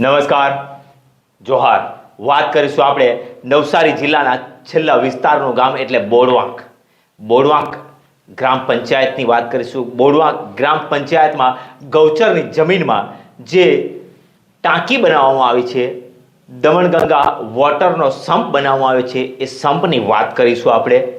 નમસ્કાર. જોહાર. વાત કરીશું આપણે નવસારી જિલ્લાના છેલ્લા વિસ્તારનું ગામ એટલે બોડવાંક. બોડવાંક ગ્રામ પંચાયતની વાત કરીશું. બોડવાંક ગ્રામ પંચાયતમાં ગૌચરની જમીનમાં જે ટાંકી બનાવવામાં આવી છે, દમણગંગા વોટરનો સંપ બનાવવામાં આવ્યો છે, એ સંપની વાત કરીશું આપણે.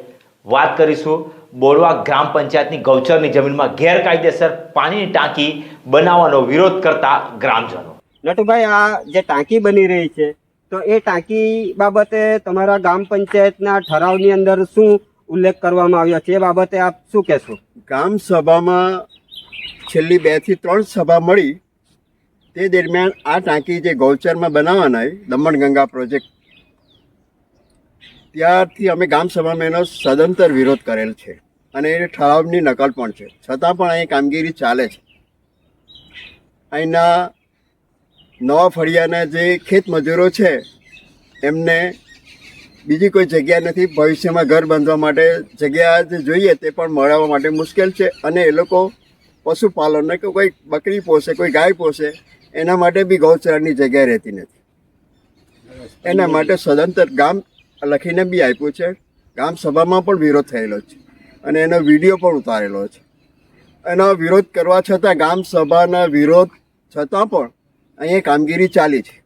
વાત કરીશું બોડવા ગ્રામ પંચાયતની ગૌચરની જમીનમાં ગેરકાયદેસર પાણીની ટાંકી બનાવવાનો વિરોધ કરતા ગ્રામજનો. નટુભાઈ, આ જે ટાંકી બની રહી છે, તો એ ટાંકી બાબતે તમારા ગ્રામ પંચાયતના ઠરાવની અંદર શું ઉલ્લેખ કરવામાં આવ્યો છે? એ બાબતે આપ શું કહેશો? ગામ સભામાં છેલ્લી બેથી ત્રણ સભા મળી. તે દરમિયાન આ ટાંકી જે ગૌચરમાં બનાવવાના હોય દમણ ગંગા પ્રોજેક્ટ, ત્યારથી અમે ગામ સભામાં એનો સદંતર વિરોધ કરેલ છે અને એ ઠરાવની નકલ પણ છે. છતાં પણ અહીં કામગીરી ચાલે છે. અહીંના નવા ફળિયાના જે ખેત મજૂરો છે, એમને બીજી કોઈ જગ્યા નથી. ભવિષ્યમાં ઘર બાંધવા માટે જગ્યા જે જોઈએ તે પણ મળવા માટે મુશ્કેલ છે અને એ લોકો પશુપાલનને કે કોઈ બકરી પોષે, કોઈ ગાય પોષે, એના માટે બી ગૌચરાની જગ્યા રહેતી નથી. એના માટે સદંતર ગામ લખીને બી આપ્યું છે. ગામ સભામાં પણ વિરોધ થયેલો છે અને એનો વીડિયો પણ ઉતારેલો છે. એનો વિરોધ કરવા છતાં ગામ સભાના વિરોધ છતાં પણ અહીંયા કામગીરી ચાલી છે.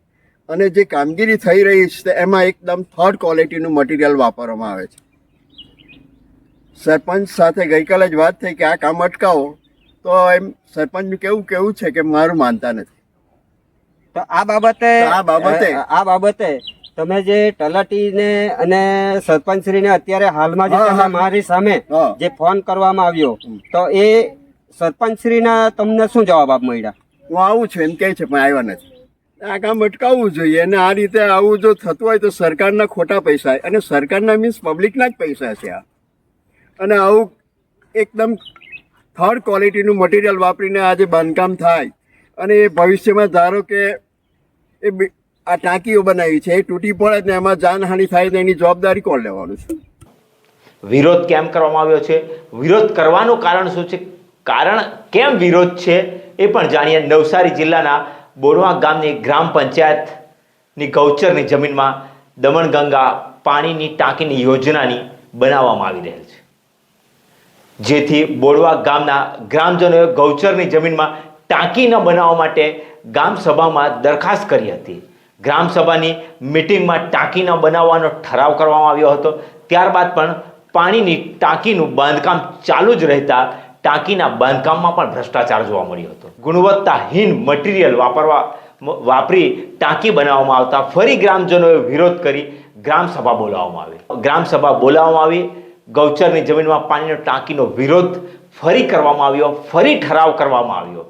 અને જે કામગીરી થઈ રહી છે એમાં એકદમ થર્ડ ક્વોલિટીનું મટીરિયલ વાપરવામાં આવે છે. સરપંચ સાથે ગઈકાલે જ વાત થઈ કે આ કામ અટકાવો તો એમ સરપંચનું કેવું કેવું છે કે મારું માનતા નથી. તો આ બાબતે આ બાબતે- આ બાબતે તમે જે તલાટીને અને સરપંચશ્રીને અત્યારે હાલમાં જે તમે મારી સામે જે ફોન કરવામાં આવ્યો તો એ સરપંચશ્રીના તમને શું જવાબ આપ મળ્યા? હું આવું છું, એમ કહે છે, પણ આવ્યા નથી. આ કામ અટકાવવું જોઈએ અને આ રીતે આવું જો થતું હોય તો સરકારના ખોટા પૈસા અને સરકારના મીન્સ પબ્લિકના જ પૈસા છે આ. અને આવું એકદમ થર્ડ ક્વોલિટીનું મટીરિયલ વાપરીને આજે બાંધકામ થાય. અને એ ભવિષ્યમાં ધારો કે એ આ ટાંકીઓ બનાવી છે, એ તૂટી પડે ને એમાં જાનહાનિ થાય તો એની જવાબદારી કોણ લેવાનું છે? વિરોધ કેમ કરવામાં આવ્યો છે? વિરોધ કરવાનું કારણ શું છે? કારણ કેમ વિરોધ છે? એ પણ જાણીએ નવસારી જિલ્લાના બોરવા ગામની ગ્રામ પંચાયતની ગૌચરની જમીનમાં દમણગંગા પાણીની ટાંકીની યોજનાની બનાવવામાં આવી રહેલ છે. જેથી બોરવા ગામના ગ્રામજનોએ ગૌચરની જમીનમાં ટાંકી ન બનાવવા માટે ગ્રામસભામાં સભામાં દરખાસ્ત કરી હતી. ગ્રામ સભાની મિટિંગમાં ટાંકી ન બનાવવાનો ઠરાવ કરવામાં આવ્યો હતો. ત્યારબાદ પણ પાણીની ટાંકીનું બાંધકામ ચાલુ જ રહેતા ટાંકીના બાંધકામમાં પણ ભ્રષ્ટાચાર જોવા મળ્યો હતો. ગુણવત્તાહીન મટીરિયલ વાપરવા વાપરી ટાંકી બનાવવામાં આવતા ફરી ગ્રામજનોએ વિરોધ કરી ગ્રામસભા બોલાવવામાં આવી. ગ્રામસભા બોલાવવામાં આવી, ગૌચરની જમીનમાં પાણીનો ટાંકીનો વિરોધ ફરી કરવામાં આવ્યો, ફરી ઠરાવ કરવામાં આવ્યો.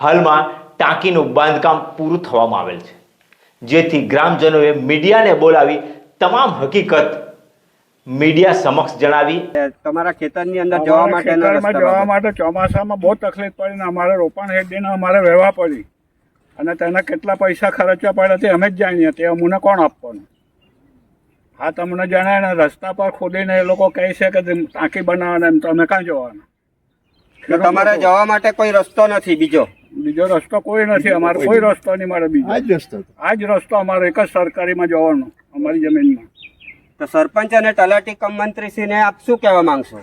હાલમાં ટાંકીનું બાંધકામ પૂરું થવામાં આવેલ છે. જેથી ગ્રામજનોએ મીડિયાને બોલાવી તમામ હકીકત મીડિયા સમક્ષ જણાવી. તમારા ખેતરની અંદર જવા રસ્તા જવા માટે ચોમાસામાં બહુ તકલીફ પડી ને અમારે રોપણ હેડીને અમારે વહેવા પડી. અને તેના કેટલા પૈસા ખર્ચવા પડ્યા તે અમે જ જાણીએ. તે અમને કોણ આપવાનું? હા તમને જણાય ને રસ્તા પર ખોદીને એ લોકો કહે છે કે ટાંકી બનાવવાના એમ તો અમે ક્યાં જવાના. તમારે જવા માટે કોઈ રસ્તો નથી બીજો? બીજો રસ્તો કોઈ નથી. અમારે કોઈ રસ્તો નહીં મળે આ બીજો જ રસ્તો આ જ રસ્તો અમારો એક જ સરકારીમાં જવાનો અમારી જમીનમાં. તો સરપંચ અને તલાટી કમ મંત્રીશ્રીને આપ શું કહેવા માંગશો?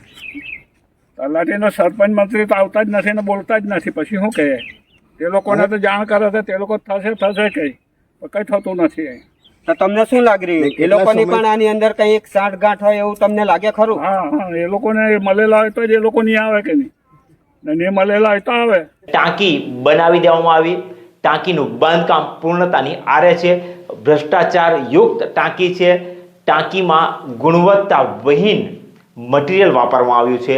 તલાટીનો સરપંચ મંત્રી તો આવતા જ નથી ને બોલતા જ નથી. પછી શું કહે? તે લોકોને તો જાણ કરે છે તે લોકો થશે થશે કઈ. કઈ થતું નથી અહીં. તો તમને શું લાગી રહ્યું? એ લોકોની પણ આની અંદર કઈ એક સાઠ ગાંઠ હોય એવું તમને લાગે ખરું? હા હા એ લોકોને મળેલા હોય તો જ એ લોકો નહીં આવે કે નહીં? ને નહીં મળેલા હોય તો આવે. ટાંકી બનાવી દેવામાં આવી. ટાંકીનું બાંધકામ પૂર્ણતાની આરે છે. ભ્રષ્ટાચાર યુક્ત ટાંકી છે. ટાંકીમાં ગુણવત્તા વહીન મટીરિયલ વાપરવામાં આવ્યું છે.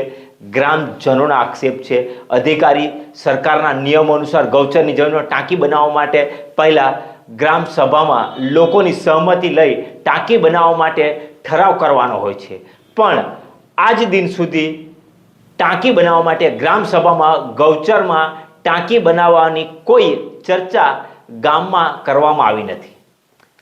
ગ્રામજનોના આક્ષેપ છે. અધિકારી સરકારના નિયમો અનુસાર ગૌચરની જમીનમાં ટાંકી બનાવવા માટે પહેલાં ગ્રામ સભામાં લોકોની સહમતિ લઈ ટાંકી બનાવવા માટે ઠરાવ કરવાનો હોય છે. પણ આજ દિન સુધી ટાંકી બનાવવા માટે ગ્રામ સભામાં ગૌચરમાં ટાંકી બનાવવાની કોઈ ચર્ચા ગામમાં કરવામાં આવી નથી.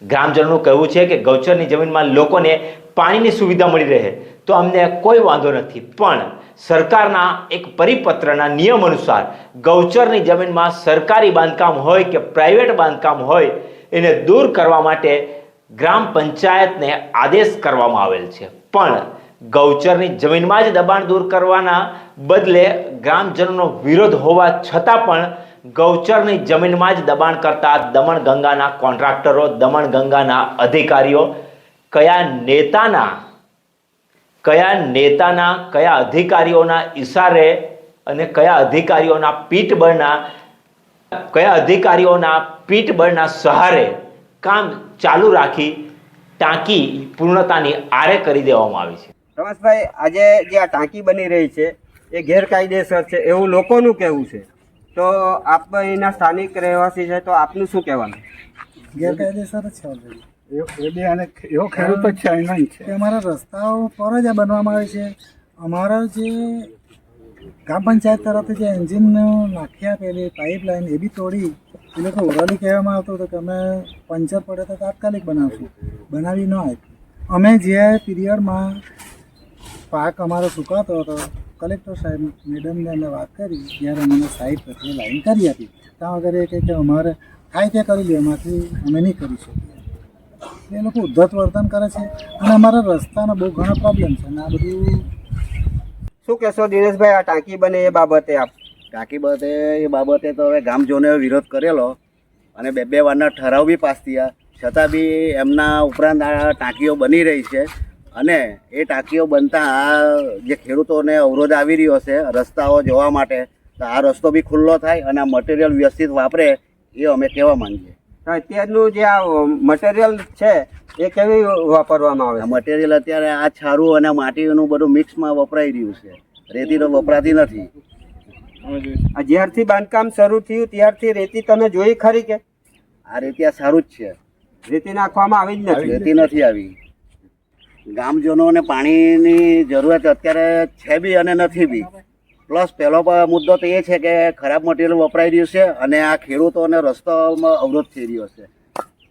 ગ્રામજનોનું કહેવું છે કે ગૌચરની જમીનમાં લોકોને પાણીની સુવિધા મળી રહે, તો અમને કોઈ વાંધો નથી. પણ સરકારના એક પરિપત્રના નિયમ અનુસાર ગૌચરની જમીનમાં સરકારી બાંધકામ હોય કે પ્રાઇવેટ બાંધકામ હોય, એને દૂર કરવા માટે ગ્રામ પંચાયતને આદેશ કરવામાં આવેલ છે. પણ ગૌચરની જમીનમાં જ દબાણ દૂર કરવાના બદલે ગ્રામજનોનો વિરોધ હોવા છતાં પણ ગૌચરની જમીનમાં જ દબાણ કરતા દમણ ગંગાના કોન્ટ્રાક્ટરો, દમણ ગંગાના અધિકારીઓ, કયા નેતાના કયા નેતાના, કયા અધિકારીઓના ઈશારે અને કયા અધિકારીઓના પીઠબળના, કયા અધિકારીઓના પીઠબળના સહારે કામ ચાલુ રાખી ટાંકી પૂર્ણતાની આરે કરી દેવામાં આવી છે. રમેશભાઈ, આજે જે આ ટાંકી બની રહી છે, એ ગેરકાયદેસર છે એવું લોકોનું કહેવું છે? તો આપ એના સ્થાનિક રહેવાસી છે તો આપનું શું કહેવાનું? ગેરકાયદેસર છે ઓલરેડી એ એ બી અને એવો ખેડૂત જ છે એના કે છે. અમારા રસ્તાઓ પર જ આ બનવામાં આવે છે. અમારા જે ગ્રામ પંચાયત તરફથી જે એન્જિન નાખ્યા પેલી પાઇપલાઇન એ બી તોડી એ લોકો ઓરલી કહેવામાં આવતું હતું કે અમે પંચર પડે તો તાત્કાલિક બનાવશું. બનાવી ન આપ્યું. અમે જે પીરિયડમાં પાક અમારો સુકાતો હતો કલેક્ટર સાહેબ મેડમને અમે વાત કરી ત્યારે અમને સાઈડ પરથી લાઈન કરી હતી ત્યાં વગર એ કહે કે અમારે થાય તે કરી લે એમાંથી અમે નહીં કરી શકીએ. એ લોકો ઉદ્ધત વર્તન કરે છે. અને અમારા રસ્તાનો બહુ ઘણો પ્રોબ્લેમ છે. અને આ બધું શું કહેશો દિનેશભાઈ આ ટાંકી બને એ બાબતે આપ? ટાંકી બાબતે એ બાબતે તો હવે ગામજોને વિરોધ કરેલો. અને બે બે વારના ઠરાવ બી પાસ થયા. છતાં બી એમના ઉપરાંત આ ટાંકીઓ બની રહી છે. અને એ ટાંકીઓ બનતા આ જે ખેડૂતોને અવરોધ આવી રહ્યો છે રસ્તાઓ જોવા માટે તો આ રસ્તો બી ખુલ્લો થાય અને આ મટીરિયલ વ્યવસ્થિત વાપરે એ અમે કહેવા માંગીએ. અત્યારનું જે આ મટીરિયલ છે એ કેવી વાપરવામાં આવે મટીરિયલ અત્યારે આ છારું અને માટીનું બધું મિક્સમાં વપરાઈ રહ્યું છે. રેતી તો વપરાતી નથી. આ જ્યારથી બાંધકામ શરૂ થયું ત્યારથી રેતી તમે જોઈ ખરી કે? આ રેતી આ સારું જ છે. રેતી નાખવામાં આવી જ નથી. રેતી નથી આવી. ગામજનોને પાણીની જરૂરિયાત અત્યારે છે બી અને નથી બી. પ્લસ પહેલો મુદ્દો તો એ છે કે ખરાબ મટીરિયલ વપરાઈ રહ્યું છે અને આ ખેડૂતોને રસ્તામાં અવરોધ થઈ રહ્યો છે.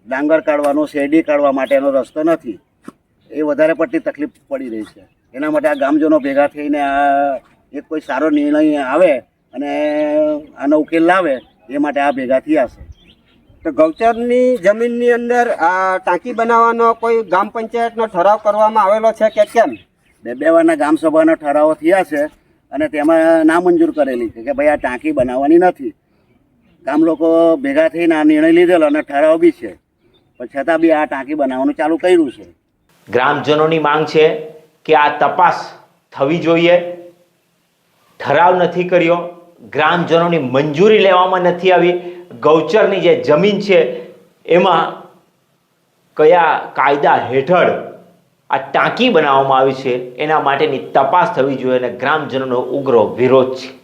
ડાંગર કાઢવાનો, શેરડી કાઢવા માટેનો રસ્તો નથી. એ વધારે પડતી તકલીફ પડી રહી છે. એના માટે આ ગામજનો ભેગા થઈને આ એક કોઈ સારો નિર્ણય આવે અને આનો ઉકેલ લાવે, એ માટે આ ભેગા થયા છે. તો ગૌચરની જમીનની અંદર આ ટાંકી બનાવવાનો કોઈ ગ્રામ પંચાયતનો ઠરાવ કરવામાં આવેલો છે કે કેમ? બે બે વારના ગામ સભાના ઠરાવો થયા છે અને તેમાં નામંજૂર કરેલી છે કે ભાઈ આ ટાંકી બનાવવાની નથી. ગામ લોકો ભેગા થઈને આ નિર્ણય લીધેલો અને ઠરાવ બી છે. પણ છતાં બી આ ટાંકી બનાવવાનું ચાલુ કર્યું છે. ગ્રામજનોની માંગ છે કે આ તપાસ થવી જોઈએ. ઠરાવ નથી કર્યો. ગ્રામજનોની મંજૂરી લેવામાં નથી આવી. ગૌચરની જે જમીન છે, એમાં કયા કાયદા હેઠળ આ ટાંકી બનાવવામાં આવી છે, એના માટેની તપાસ થવી જોઈએ અને ગ્રામજનોનો ઉગ્ર વિરોધ છે.